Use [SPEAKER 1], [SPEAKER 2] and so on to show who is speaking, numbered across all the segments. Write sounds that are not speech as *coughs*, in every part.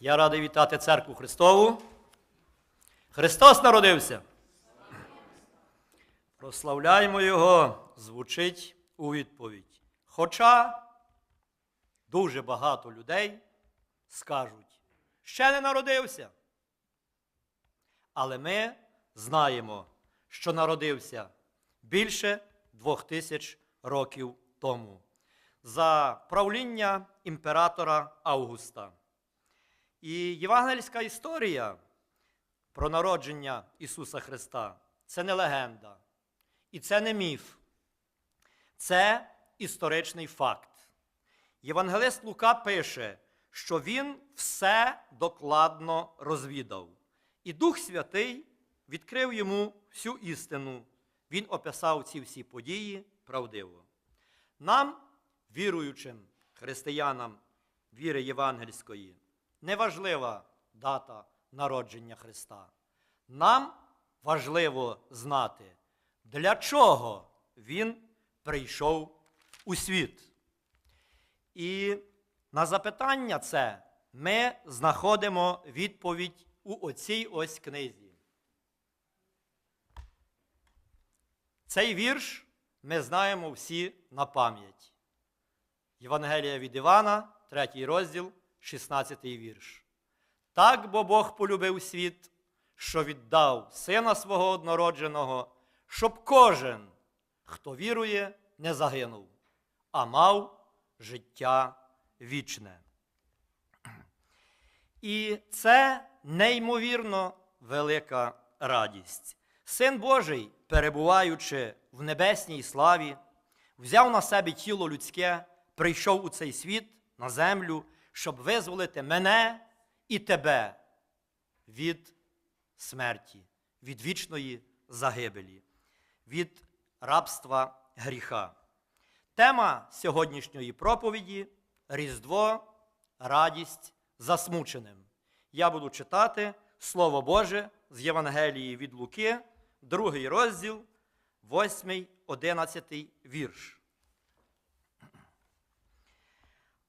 [SPEAKER 1] Я радий вітати церкву Христову. Христос народився. Прославляємо Його, звучить у відповідь. Хоча дуже багато людей скажуть, ще не народився. Але ми знаємо, що народився більше двох тисяч років тому за правління імператора Августа. І євангельська історія про народження Ісуса Христа це не легенда, і це не міф, це історичний факт. Євангелист Лука пише, що він все докладно розвідав. І Дух Святий відкрив йому всю істину. Він описав ці всі події правдиво. Нам, віруючим християнам віри євангельської, неважлива дата народження Христа. Нам важливо знати, для чого Він прийшов у світ. І на запитання це ми знаходимо відповідь у оцій ось книзі. Цей вірш ми знаємо всі на пам'ять. Євангелія від Івана, 3 розділ, 16 вірш. Так бо Бог полюбив світ, що віддав Сина свого однородженого, щоб кожен, хто вірує, не загинув, а мав життя вічне. І це неймовірно велика радість. Син Божий, перебуваючи в небесній славі, взяв на себе тіло людське, прийшов у цей світ на землю, щоб визволити мене і тебе від смерті, від вічної загибелі, від рабства гріха. Тема сьогоднішньої проповіді Різдво, радість засмученим. Я буду читати Слово Боже з Євангелії від Луки, другий розділ, 8, 11 вірш.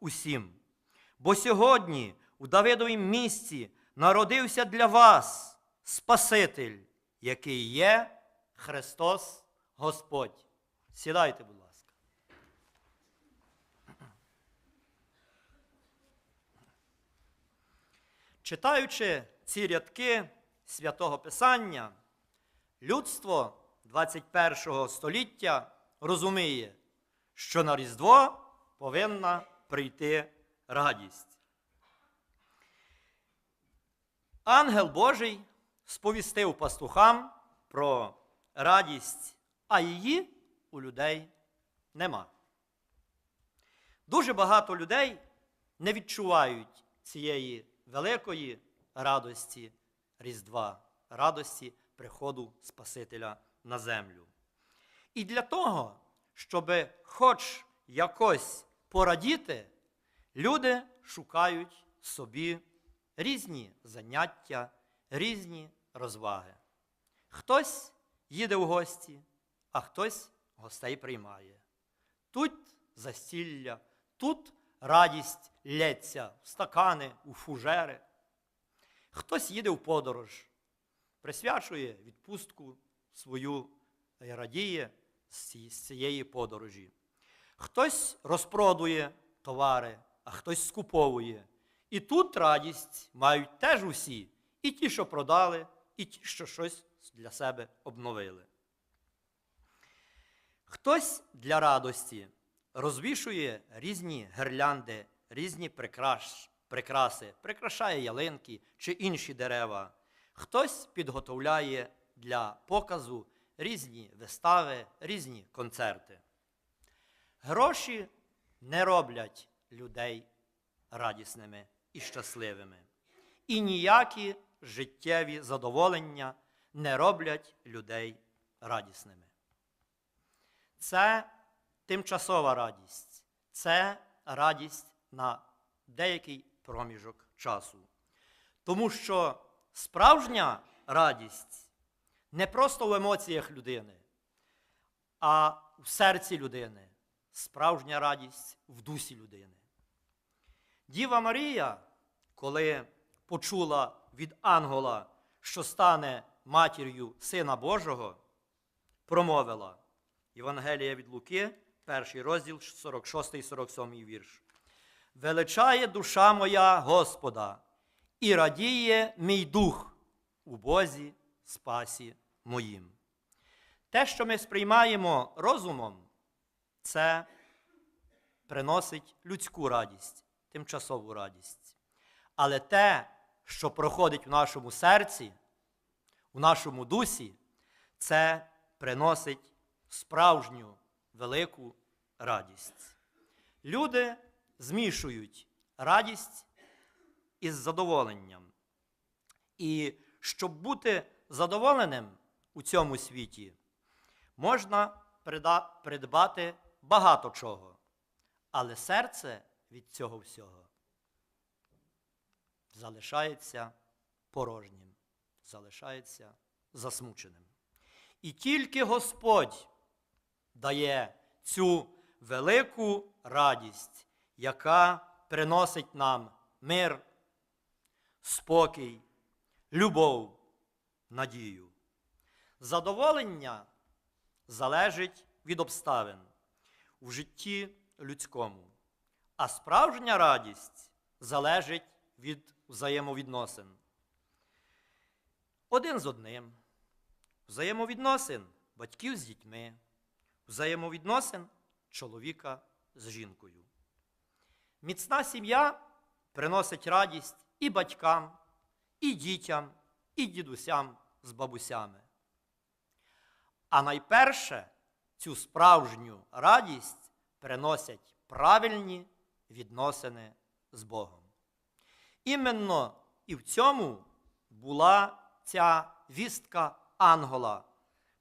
[SPEAKER 1] усім. Бо сьогодні у Давидовім місці народився для вас Спаситель, який є Христос Господь. Сідайте, будь ласка. Читаючи ці рядки святого Писання, людство 21 століття розуміє, що на Різдво повинна прийти радість. Ангел Божий сповістив пастухам про радість, а її у людей нема. Дуже багато людей не відчувають цієї великої радості Різдва, радості приходу Спасителя на землю. І для того, щоб хоч якось порадіти, люди шукають собі різні заняття, різні розваги. Хтось їде в гості, а хтось гостей приймає. Тут застілля, тут радість лється в стакани, у фужери. Хтось їде в подорож, присвячує відпустку свою радіє з цієї подорожі. Хтось розпродує товари, а хтось скуповує. І тут радість мають теж усі, і ті, що продали, і ті, що щось для себе обновили. Хтось для радості розвішує різні гирлянди, різні прикрас, прикраси, прикрашає ялинки чи інші дерева. Хтось підготовляє для показу різні вистави, різні концерти. Гроші не роблять людей радісними і щасливими. і ніякі життєві задоволення не роблять людей радісними. Це тимчасова радість, це радість на деякий проміжок часу. Тому що справжня радість не просто в емоціях людини, а в серці людини. Справжня радість в дусі людини. Діва Марія, коли почула від ангела, що стане матір'ю Сина Божого, промовила Євангелія від Луки, перший розділ, 46 і 47 вірш. Величає душа моя Господа, і радіє мій дух у Бозі спасі моїм. Те, що ми сприймаємо розумом, це приносить людську радість, тимчасову радість. Але те, що проходить в нашому серці, у нашому дусі, це приносить справжню велику радість. Люди змішують радість із задоволенням. І щоб бути задоволеним у цьому світі, можна придбати багато чого, але серце від цього всього залишається порожнім, залишається засмученим. І тільки Господь дає цю велику радість, яка приносить нам мир, спокій, любов, надію. Задоволення залежить від обставин у житті людському, а справжня радість залежить від взаємовідносин. Один з одним, взаємовідносин батьків з дітьми, взаємовідносин чоловіка з жінкою. Міцна сім'я приносить радість і батькам, і дітям, і дідусям з бабусями. А найперше цю справжню радість приносять правильні відносини з Богом. Іменно і в цьому була ця вістка ангела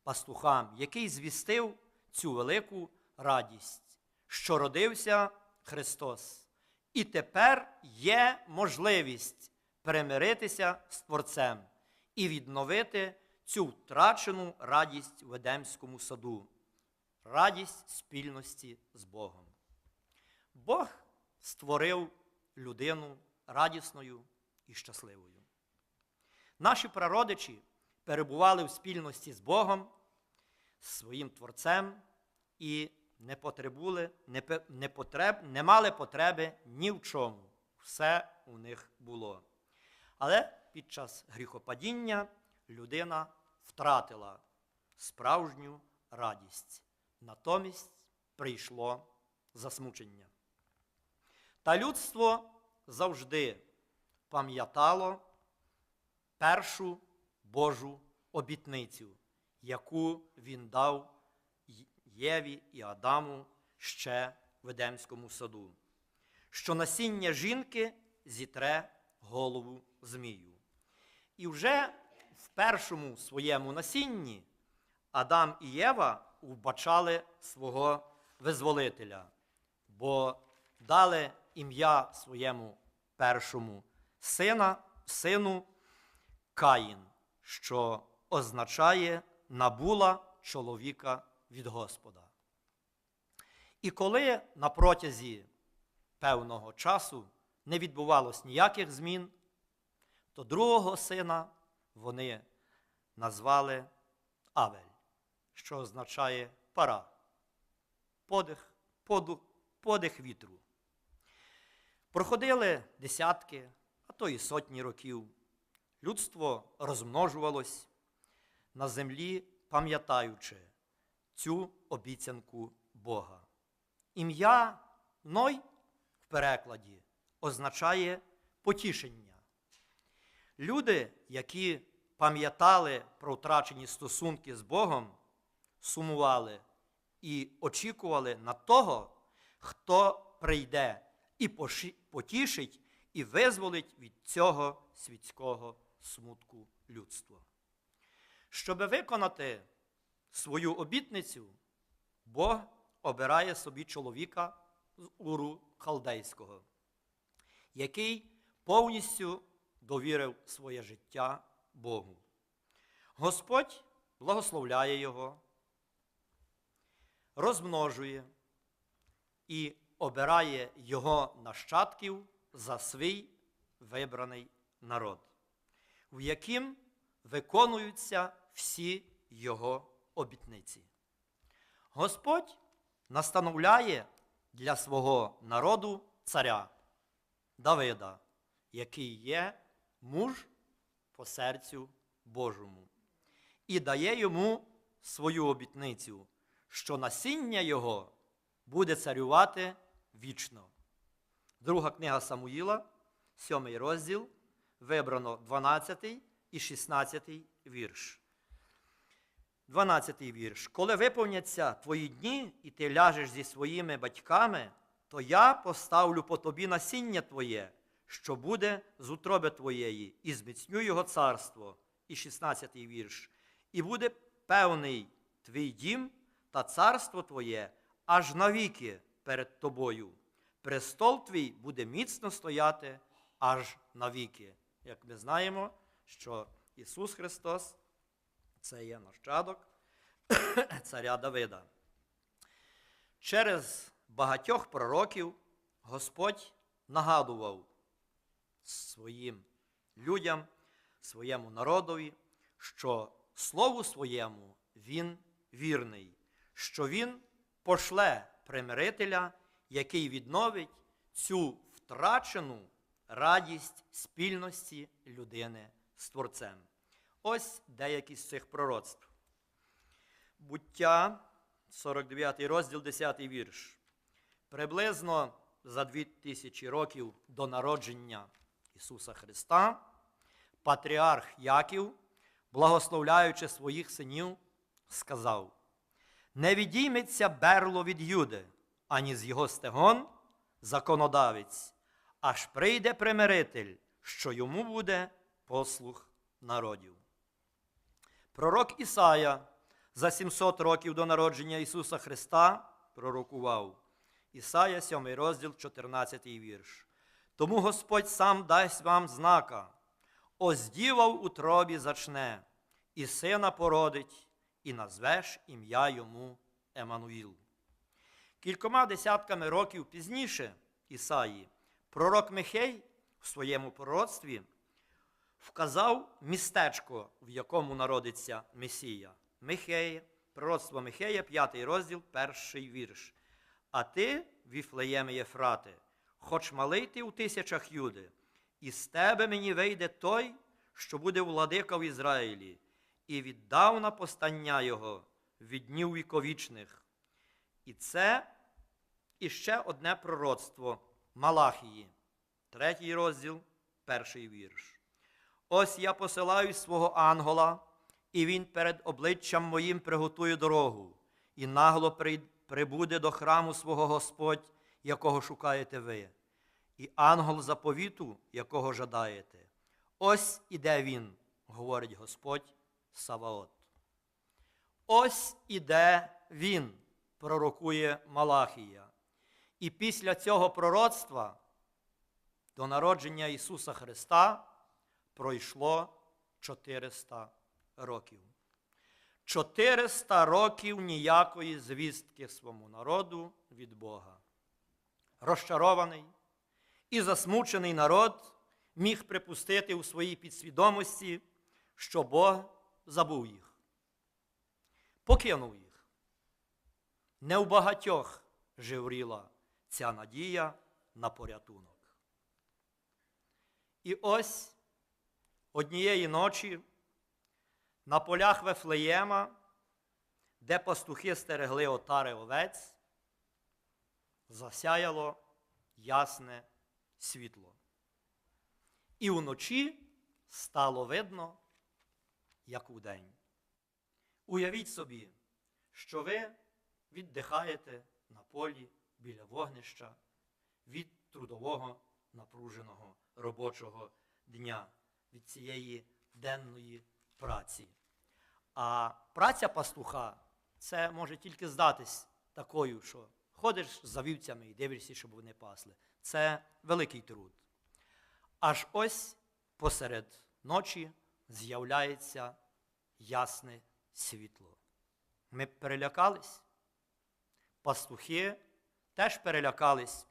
[SPEAKER 1] пастухам, який звістив цю велику радість, що родився Христос. І тепер є можливість примиритися з Творцем і відновити цю втрачену радість в Едемському саду, радість спільності з Богом. Бог створив людину радісною і щасливою. Наші прародичі перебували в спільності з Богом, з своїм Творцем і не потребули, не, не, потреб, не мали потреби ні в чому. Все у них було. Але під час гріхопадіння людина втратила справжню радість. Натомість прийшло засмучення. Та людство завжди пам'ятало першу Божу обітницю, яку він дав Єві і Адаму ще в Едемському саду, що насіння жінки зітре голову змію. І вже в першому своєму насінні Адам і Єва вбачали свого визволителя, бо дали ім'я своєму першому сина, сину Каїн, що означає набула чоловіка від Господа. І коли на протязі певного часу не відбувалось ніяких змін, то другого сина вони назвали Авель, що означає пара, подих, поду, подих вітру. Проходили десятки, а то і сотні років. Людство розмножувалось на землі, пам'ятаючи цю обіцянку Бога. Ім'я Ной в перекладі означає потішення. Люди, які пам'ятали про втрачені стосунки з Богом, сумували і очікували на того, хто прийде і потішить і визволить від цього світського смутку людство. Щоби виконати свою обітницю, Бог обирає собі чоловіка з Уру Халдейського, який повністю довірив своє життя Богу. Господь благословляє його, розмножує і обирає його нащадків за свій вибраний народ, в яким виконуються всі його обітниці. Господь настановляє для свого народу царя Давида, який є муж по серцю Божому, і дає йому свою обітницю, що насіння його буде царювати вічно. Друга книга Самуїла, 7 розділ, вибрано 12 і 16 вірш. 12 вірш. Коли виповняться твої дні, і ти ляжеш зі своїми батьками, то я поставлю по тобі насіння твоє, що буде з утроби твоєї, і зміцню його царство. І 16 вірш. І буде певний твій дім та царство твоє аж навіки перед тобою. Престол твій буде міцно стояти аж навіки. Як ми знаємо, що Ісус Христос це є нащадок *coughs* царя Давида. Через багатьох пророків Господь нагадував своїм людям, своєму народові, що Слову своєму Він вірний, що Він пошле примирителя, який відновить цю втрачену радість спільності людини з Творцем. Ось деякі з цих пророцтв. Буття, 49 розділ, 10 вірш. Приблизно за 2000 років до народження Ісуса Христа, патріарх Яків, благословляючи своїх синів, сказав: Не відійметься берло від Юди, ані з його стегон законодавець, аж прийде примиритель, що йому буде послух народів. Пророк Ісая за 700 років до народження Ісуса Христа пророкував. Ісая, 7 розділ, 14 вірш. Тому Господь сам дасть вам знака, ось діва в утробі зачне, і сина породить, і назвеш ім'я йому Еммануїл. Кількома десятками років пізніше Ісаї, пророк Михей в своєму пророцтві вказав містечко, в якому народиться Месія. Михея, пророцтво Михея, 5 розділ, перший вірш. А ти, Віфлеєме Єфрати, хоч малий ти у тисячах юди, і з тебе мені вийде той, що буде владика в Ізраїлі, і віддав постання його від днів віковічних. І це іще одне пророцтво Малахії, третій розділ, перший вірш. Ось я посилаю свого ангела, і він перед обличчям моїм приготує дорогу, і нагло прибуде до храму свого Господь, якого шукаєте ви, і ангел заповіту, якого жадаєте. Ось іде він, говорить Господь Саваот. Ось іде він, пророкує Малахія. І після цього пророцтва до народження Ісуса Христа пройшло 400 років. 400 років ніякої звістки своєму народу від Бога. Розчарований і засмучений народ міг припустити у своїй підсвідомості, що Бог забув їх, покинув їх. Не у багатьох живріла ця надія на порятунок. І ось однієї ночі на полях Вефлеєма, де пастухи стерегли отари овець, засяяло ясне світло. І вночі стало видно, як удень. Уявіть собі, що ви віддихаєте на полі біля вогнища від трудового напруженого робочого дня, від цієї денної праці. А праця пастуха це може тільки здатись такою, що ходиш за вівцями і дивишся, щоб вони пасли. Це великий труд. Аж ось посеред ночі з'являється ясне світло. Ми перелякались. Пастухи теж перелякались.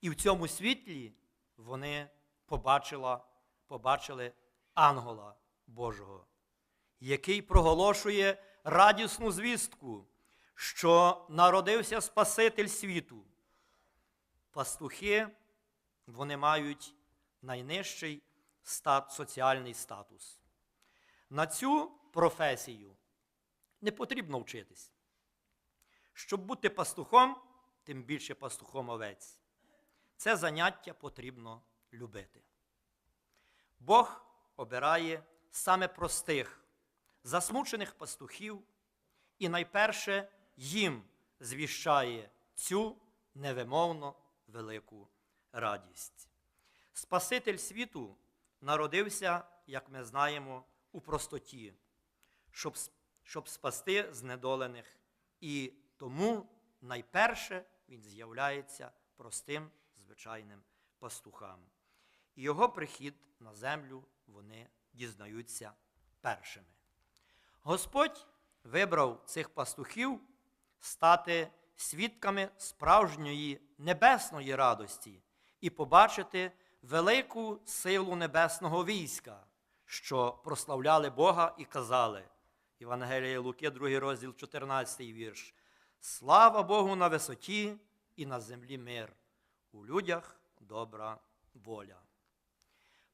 [SPEAKER 1] І в цьому світлі вони побачила, побачили ангела Божого, який проголошує радісну звістку, що народився Спаситель світу. Пастухи вони мають найнижчий стат, соціальний статус. На цю професію не потрібно вчитись. Щоб бути пастухом, тим більше пастухом овець. Це заняття потрібно любити. Бог обирає саме простих, засмучених пастухів і найперше їм звіщає цю невимовно велику радість. Спаситель світу народився, як ми знаємо, у простоті, щоб, щоб спасти знедолених. І тому найперше він з'являється простим звичайним пастухам. І його прихід на землю вони дізнаються першими. Господь вибрав цих пастухів стати свідками справжньої небесної радості і побачити велику силу небесного війська, що прославляли Бога і казали. Євангелія Луки, 2 розділ, 14 вірш. Слава Богу на висоті і на землі мир, у людях добра воля.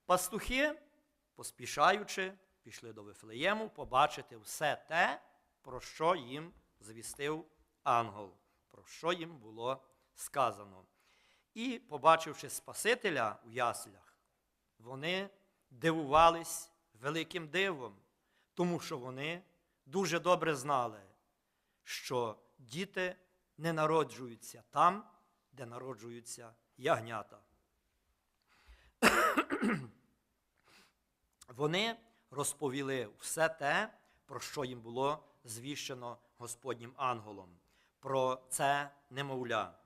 [SPEAKER 1] Пастухи, поспішаючи, пішли до Вифлеєму побачити все те, про що їм звістив ангел, про що їм було сказано. І, побачивши Спасителя у яслях, вони дивувались великим дивом, тому що вони дуже добре знали, що діти не народжуються там, де народжуються ягнята. *coughs* Вони розповіли все те, про що їм було звіщено Господнім ангелом, про це немовля.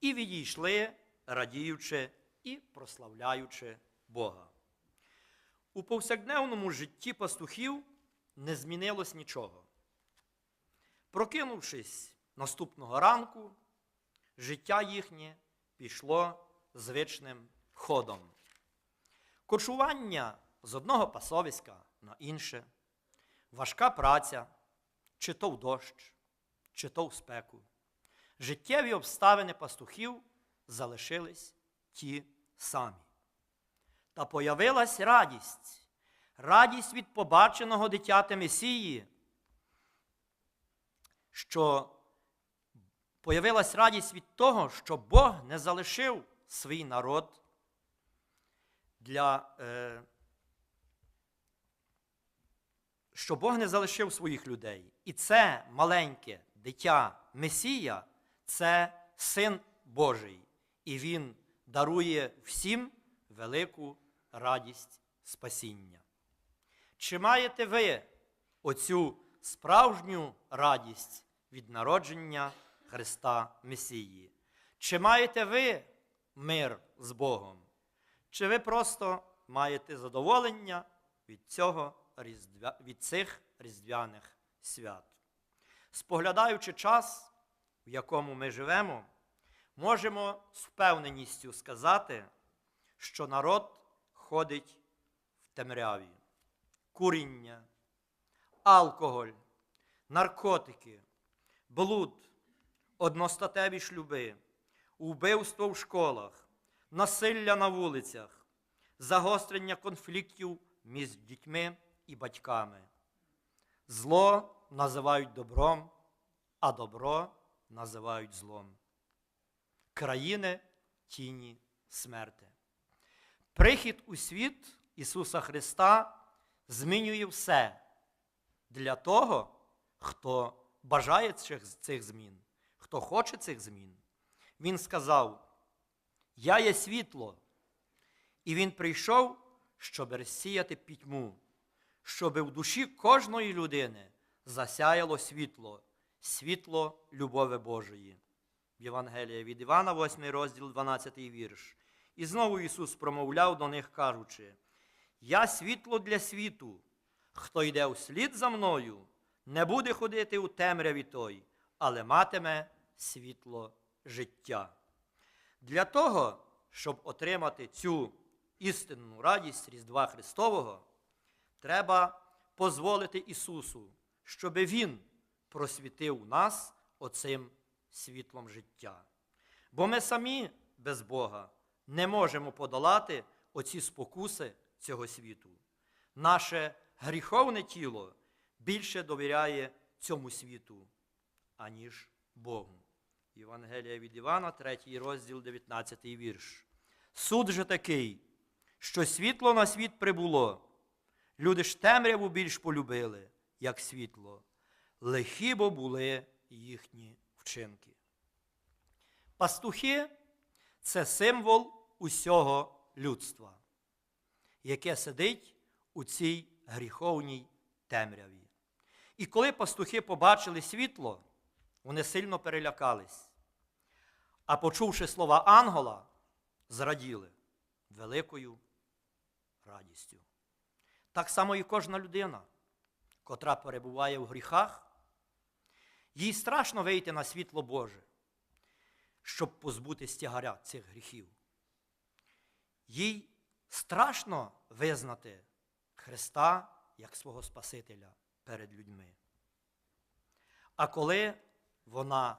[SPEAKER 1] І відійшли, радіючи і прославляючи Бога. У повсякденному житті пастухів не змінилось нічого. Прокинувшись наступного ранку, життя їхнє пішло звичним ходом. Кочування з одного пасовиська на інше, важка праця, чи то в дощ, чи то в спеку. Життєві обставини пастухів залишились ті самі. Та появилась радість, радість від побаченого дитяти Месії, що появилась радість від того, що Бог не залишив свій народ для. Е, що Бог не залишив своїх людей. І це маленьке дитя Месія це син Божий. І Він дарує всім велику радість спасіння. Чи маєте ви оцю справжню радість від народження Христа Месії? Чи маєте ви мир з Богом? Чи ви просто маєте задоволення від цього від цих різдвяних свят? Споглядаючи час, в якому ми живемо, можемо з впевненістю сказати, що народ ходить в темряві, куріння, алкоголь, наркотики, блуд, одностатеві шлюби, вбивство в школах, насилля на вулицях, загострення конфліктів між дітьми і батьками. Зло називають добром, а добро називають злом. Країни тіні смерти. Прихід у світ Ісуса Христа змінює все для того, хто бажає цих, змін, хто хоче цих змін. Він сказав: Я є світло, І він прийшов, щоб розсіяти пітьму, щоб в душі кожної людини засяяло світло, світло любові Божої. Євангелія від Івана, 8 розділ, 12 вірш. І знову Ісус промовляв до них, кажучи: Я світло для світу, хто йде услід за мною, не буде ходити у темряві той, але матиме світло життя. Для того, щоб отримати цю істинну радість Різдва Христового, треба дозволити Ісусу, щоб Він просвітив нас оцим світлом життя. Бо ми самі без Бога не можемо подолати оці спокуси цього світу. Наше гріховне тіло більше довіряє цьому світу, аніж Богу. Євангелія від Івана, 3 розділ, 19 вірш. Суд же такий, що світло на світ прибуло. Люди ж темряву більш полюбили, як світло, лихі бо були їхні вчинки. Пастухи це символ усього людства, яке сидить у цій гріховній темряві. І коли пастухи побачили світло, вони сильно перелякались. А почувши слова ангела, зраділи великою радістю. Так само і кожна людина, котра перебуває в гріхах, їй страшно вийти на світло Боже, щоб позбутися тягаря цих гріхів. Їй страшно визнати Христа як свого Спасителя перед людьми. А коли вона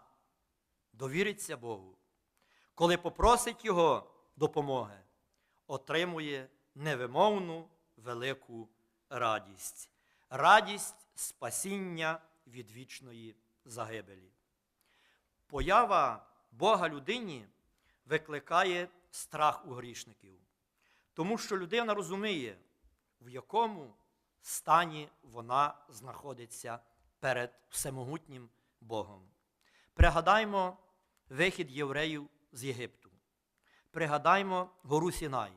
[SPEAKER 1] довіриться Богу, коли попросить Його допомоги, отримує невимовну велику радість, радість спасіння від вічної загибелі. Поява Бога людині викликає страх у грішників, тому що людина розуміє, в якому стані вона знаходиться перед всемогутнім Богом. Пригадаймо вихід євреїв з Єгипту. Пригадаймо гору Сінай,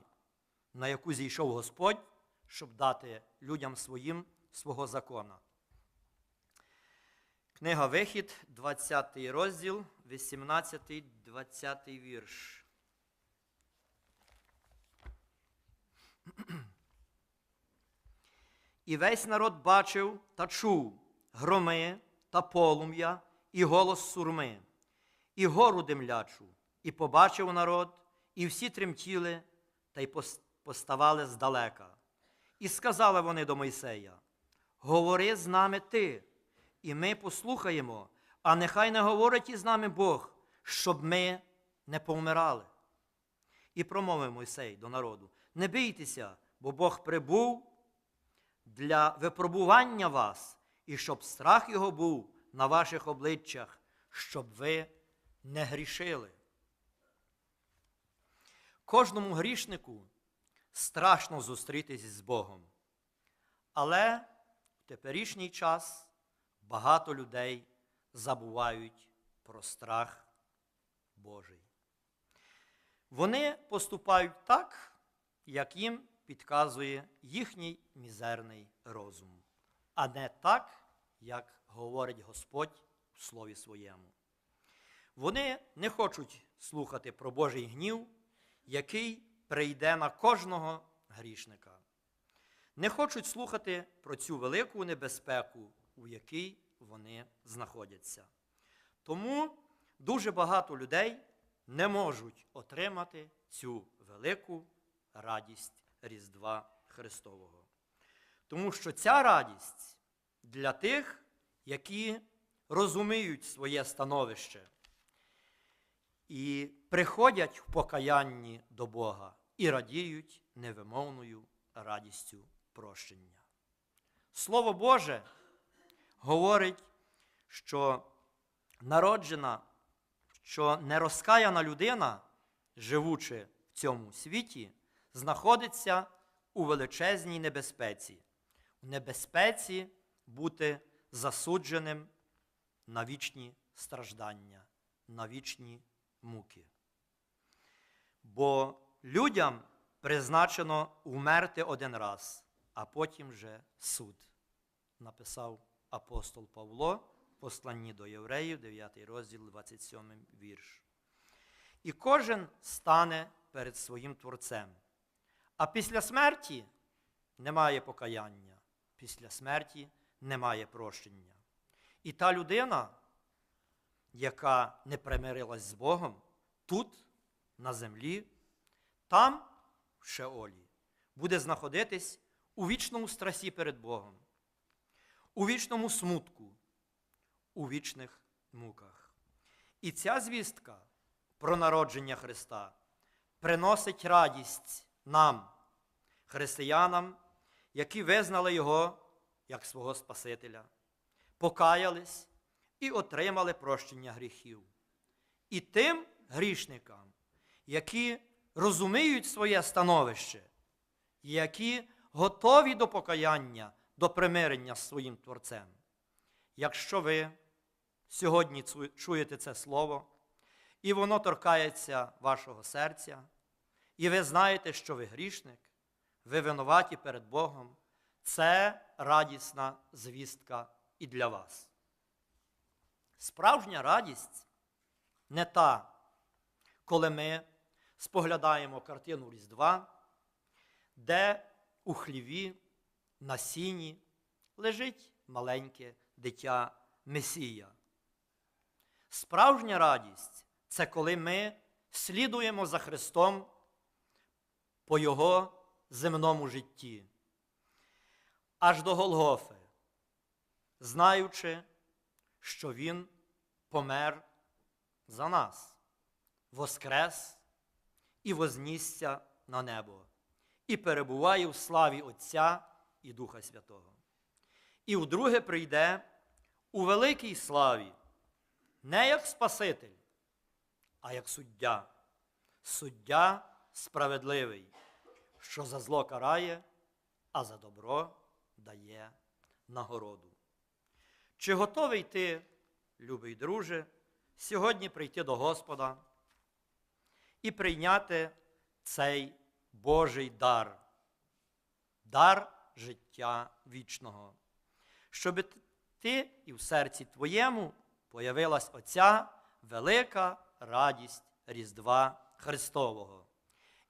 [SPEAKER 1] на яку зійшов Господь, щоб дати людям своїм свого закона. Книга Вихід, 20 розділ, 18-20 вірш. І весь народ бачив та чув громи та полум'я, і голос сурми, і гору димлячу, і побачив народ, і всі тремтіли та й поставали здалека. І сказали вони до Мойсея: Говори з нами ти, і ми послухаємо, а нехай не говорить із нами Бог, щоб ми не повмирали. І промовив Мойсей до народу: Не бійтеся, бо Бог прибув для випробування вас, і щоб страх його був на ваших обличчях, щоб ви не грішили. Кожному грішнику страшно зустрітись з Богом. Але в теперішній час багато людей забувають про страх Божий. Вони поступають так, як їм підказує їхній мізерний розум, а не так, як говорить Господь в Слові Своєму. Вони не хочуть слухати про Божий гнів, який прийде на кожного грішника. Не хочуть слухати про цю велику небезпеку, у якій вони знаходяться. Тому дуже багато людей не можуть отримати цю велику радість Різдва Христового. Тому що ця радість для тих, які розуміють своє становище і приходять в покаянні до Бога і радіють невимовною радістю прощення. Слово Боже говорить, що народжена, що нерозкаяна людина, живучи в цьому світі, знаходиться у величезній небезпеці, у небезпеці бути засудженим на вічні страждання, на вічні муки. Бо людям призначено вмерти один раз, а потім вже суд, написав апостол Павло в посланні до євреїв, 9 розділ, 27 вірш. І кожен стане перед своїм Творцем. А після смерті немає покаяння, після смерті немає прощення. І та людина, яка не примирилась з Богом, тут, на землі, там, в Шеолі, буде знаходитись у вічному страсі перед Богом, у вічному смутку, у вічних муках. І ця звістка про народження Христа приносить радість нам, християнам, які визнали Його як свого Спасителя, покаялись і отримали прощення гріхів. І тим грішникам, які розуміють своє становище, які готові до покаяння, до примирення з своїм Творцем. Якщо ви сьогодні чуєте це слово, і воно торкається вашого серця, і ви знаєте, що ви грішник, ви винуваті перед Богом, це радісна звістка і для вас. Справжня радість не та, коли ми споглядаємо картину Різдва, де у хліві на сіні лежить маленьке дитя Месія. Справжня радість це коли ми слідуємо за Христом по Його земному житті, аж до Голгофи, знаючи, що Він помер за нас, воскрес і вознісся на небо, і перебуває в славі Отця і Духа Святого. І вдруге прийде у великій славі, не як Спаситель, а як суддя, суддя справедливий, що за зло карає, а за добро дає нагороду. Чи готовий ти, любий друже, сьогодні прийти до Господа і прийняти цей Божий дар, дар життя вічного, щоб ти і в серці твоєму появилась оця велика радість Різдва Христового.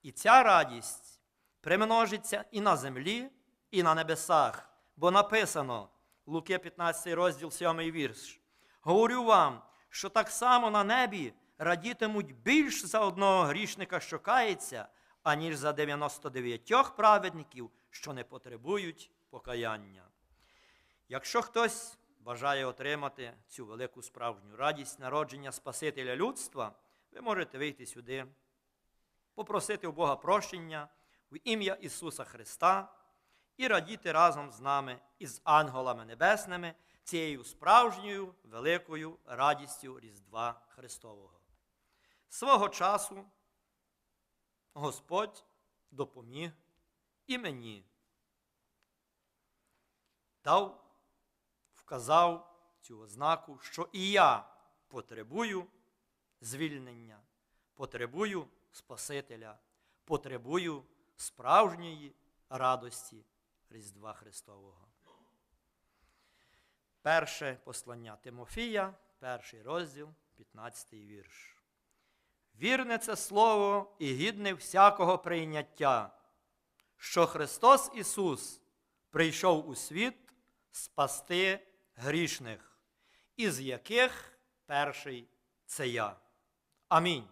[SPEAKER 1] І ця радість примножиться і на землі, і на небесах, бо написано Луки 15 розділ 7 вірш. Говорю вам, що так само на небі радітимуть більш за одного грішника, що кається, аніж за 99 праведників, що не потребують покаяння. Якщо хтось бажає отримати цю велику справжню радість народження Спасителя людства, ви можете вийти сюди, попросити у Бога прощення в ім'я Ісуса Христа і радіти разом з нами із ангелами небесними цією справжньою великою радістю Різдва Христового. Свого часу Господь допоміг і мені. Дав, вказав цю ознаку, що і я потребую звільнення, потребую Спасителя, потребую справжньої радості Різдва Христового. Перше послання Тимофія, перший розділ, 15 вірш. Вірне це слово і гідне всякого прийняття, що Христос Ісус прийшов у світ спасти грішних, із яких перший це я. Амінь.